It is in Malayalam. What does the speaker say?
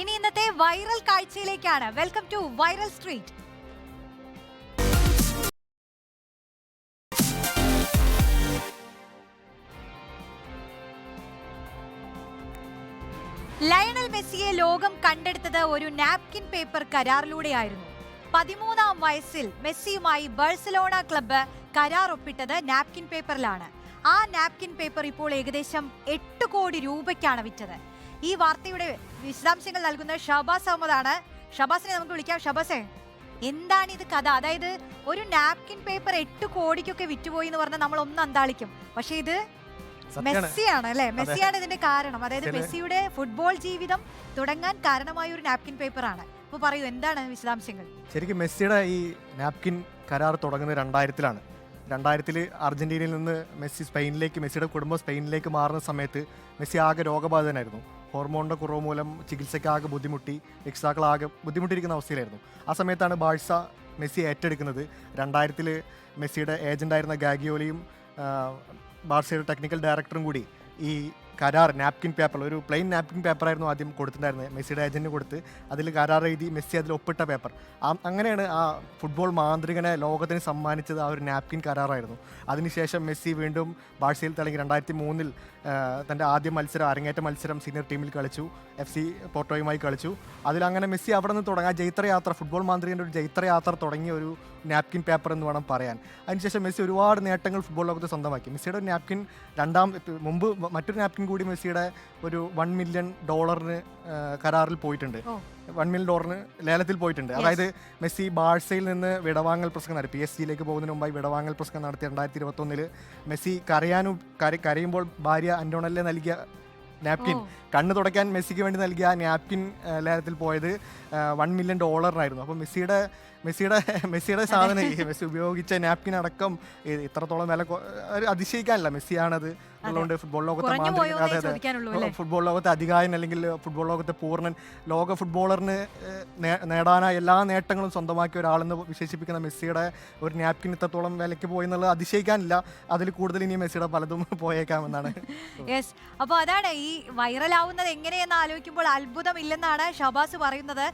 ഇനി ഇന്നത്തെ viral കാഴ്ചയിലേക്കാണ്. Welcome to viral street Lionel മെസ്സിയെ ലോകം കണ്ടെടുത്തത് ഒരു നാപ്കിൻ പേപ്പർ കരാറിലൂടെയായിരുന്നു. പതിമൂന്നാം വയസ്സിൽ മെസ്സിയുമായി ബാഴ്സലോണ ക്ലബ്ബ് കരാർ ഒപ്പിട്ടത് നാപ്കിൻ പേപ്പറിലാണ് ആ നാപ്കിൻ പേപ്പർ ഇപ്പോൾ ഏകദേശം എട്ട് കോടി രൂപയ്ക്കാണ് വിറ്റത്. ഈ വാർത്തയുടെ വിശദാംശങ്ങൾ നൽകുന്ന ഷബാസ് അഹമ്മദാണ്. ഷബാസിനെ നമുക്ക് വിളിക്കാം. ഷബാസേ എന്താണ് ഇത് കഥ? അതായത് ഒരു നാപ്കിൻ പേപ്പർ എട്ട് കോടിക്കൊക്കെ വിറ്റുപോയി എന്ന് പറഞ്ഞാൽ നമ്മൾ ഒന്ന് അന്താളിക്കും. പക്ഷേ ഇത് മെസ്സിയാണ് അല്ലെ? മെസ്സിയാണ് ഇതിന്റെ കാരണം. അതായത് മെസ്സിയുടെ ഫുട്ബോൾ ജീവിതം തുടങ്ങാൻ കാരണമായ ഒരു നാപ്കിൻ പേപ്പർ ആണ് അപ്പൊ പറയൂ എന്താണ് വിശദാംശങ്ങൾ? ശരിക്കും മെസ്സിയുടെ ഈ നാപ്കിൻ കരാർ തുടങ്ങുന്നത് രണ്ടായിരത്തിലാണ്. രണ്ടായിരത്തിൽ അർജന്റീനയിൽ നിന്ന് മെസ്സി സ്പെയിനിലേക്ക് മെസ്സിയുടെ കുടുംബം സ്പെയിനിലേക്ക് മാറുന്ന സമയത്ത് മെസ്സി ആകെ രോഗബാധിതനായിരുന്നു. ഹോർമോണിന്റെ കുറവ് മൂലം ചികിത്സയ്ക്കാകെ ബുദ്ധിമുട്ടി രക്ഷിതാക്കളാകെ ബുദ്ധിമുട്ടിയിരിക്കുന്ന അവസ്ഥയിലായിരുന്നു. ആ സമയത്താണ് ബാഴ്സ മെസ്സി ഏറ്റെടുക്കുന്നത്. രണ്ടായിരത്തിൽ മെസ്സിയുടെ ഏജന്റായിരുന്ന ഗാഗിയോലിയും ബാഴ്സയുടെ ടെക്നിക്കൽ ഡയറക്ടറും കൂടി ഈ കരാർ നാപ്കിൻ പേപ്പർ ഒരു പ്ലെയിൻ നാപ്കിൻ പേപ്പർ ആയിരുന്നു ആദ്യം കൊടുത്തിട്ടുണ്ടായിരുന്നത്. മെസ്സിയുടെ ഏജന്റിന് കൊടുത്ത് അതിൽ കരാർ എഴുതി മെസ്സി അതിൽ ഒപ്പിട്ട പേപ്പർ അങ്ങനെയാണ് ആ ഫുട്ബോൾ മാന്ത്രികനെ ലോകത്തിന് സമ്മാനിച്ചത് ആ ഒരു നാപ്കിൻ കരാറായിരുന്നു. അതിനുശേഷം മെസ്സി വീണ്ടും ബാഴ്സയിൽ തിളങ്ങി രണ്ടായിരത്തി മൂന്നിൽ തന്റെ ആദ്യ മത്സരം അരങ്ങേറ്റ മത്സരം സീനിയർ ടീമിൽ കളിച്ചു. എഫ് സി പോർട്ടോയുമായി കളിച്ചു. അതിലങ്ങനെ മെസ്സി അവിടെ നിന്ന് തുടങ്ങി ആ ജൈത്രയാത്ര ഫുട്ബോൾ മാന്ത്രികന്റെ ഒരു ജൈത്രയാത്ര തുടങ്ങിയ ഒരു നാപ്കിൻ പേപ്പർ എന്ന് വേണം പറയാൻ. അതിനുശേഷം മെസ്സി ഒരുപാട് നേട്ടങ്ങൾ ഫുട്ബോൾ ലോകത്ത് സ്വന്തമാക്കി. മെസ്സിയുടെ നാപ്കിൻ രണ്ടാം മുമ്പ് മറ്റൊരു നാപ്കിൻ കൂടി മെസ്സിയുടെ ഒരു വൺ മില്യൺ ഡോളറിന് കരാറിൽ പോയിട്ടുണ്ട്. വൺ മില്യൺ ഡോളറിന് ലേലത്തിൽ പോയിട്ടുണ്ട്. അതായത് മെസ്സി ബാഴ്സയിൽ നിന്ന് വിടവാങ്ങൽ പ്രസംഗം നടത്തി. പി എസ് സിയിലേക്ക് പോകുന്നതിന് മുമ്പായി വിടവാങ്ങൽ പ്രസംഗം നടത്തി രണ്ടായിരത്തി ഇരുപത്തൊന്നിൽ മെസ്സി കരയാനും കര- കരയുമ്പോൾ ഭാര്യ അന്റോണലിനെ നൽകിയ നാപ്കിൻ. കണ്ണ് തുടയ്ക്കാൻ മെസ്സിക്ക് വേണ്ടി നൽകിയ നാപ്കിൻ ലേലത്തിൽ പോയത് വൺ മില്യൺ ഡോളറിനായിരുന്നു അപ്പോൾ മെസ്സിയുടെ മെസ്സിയുടെ മെസ്സിയുടെ സാധനം മെസ്സി ഉപയോഗിച്ച നാപ്കിൻ അടക്കം ഇത്രത്തോളം വില അതിശയിക്കാനില്ല. മെസ്സിയാണത് അതുകൊണ്ട് ഫുട്ബോൾ ലോകത്തെ അതെ. ഫുട്ബോൾ ലോകത്തെ അധികായൻ അല്ലെങ്കിൽ ഫുട്ബോൾ ലോകത്തെ പൂർണൻ ലോക ഫുട്ബോളറിന് നേടാനായ എല്ലാ നേട്ടങ്ങളും സ്വന്തമാക്കിയ ഒരാളെന്ന് വിശേഷിപ്പിക്കുന്ന മെസ്സിയുടെ ഒരു നാപ്കിൻ ഇത്രത്തോളം വിലയ്ക്ക് പോയി എന്നുള്ളത് അതിശയിക്കാനില്ല. അതിൽ കൂടുതൽ ഇനി മെസ്സിയുടെ പലതും പോയേക്കാമെന്നാണ്. യെസ് അപ്പോൾ അതാണ് ഈ വൈറലാവുന്നത് എങ്ങനെയെന്ന് ആലോചിക്കുമ്പോൾ അത്ഭുതമില്ലെന്നാണ് ഷബാസ് പറയുന്നത്.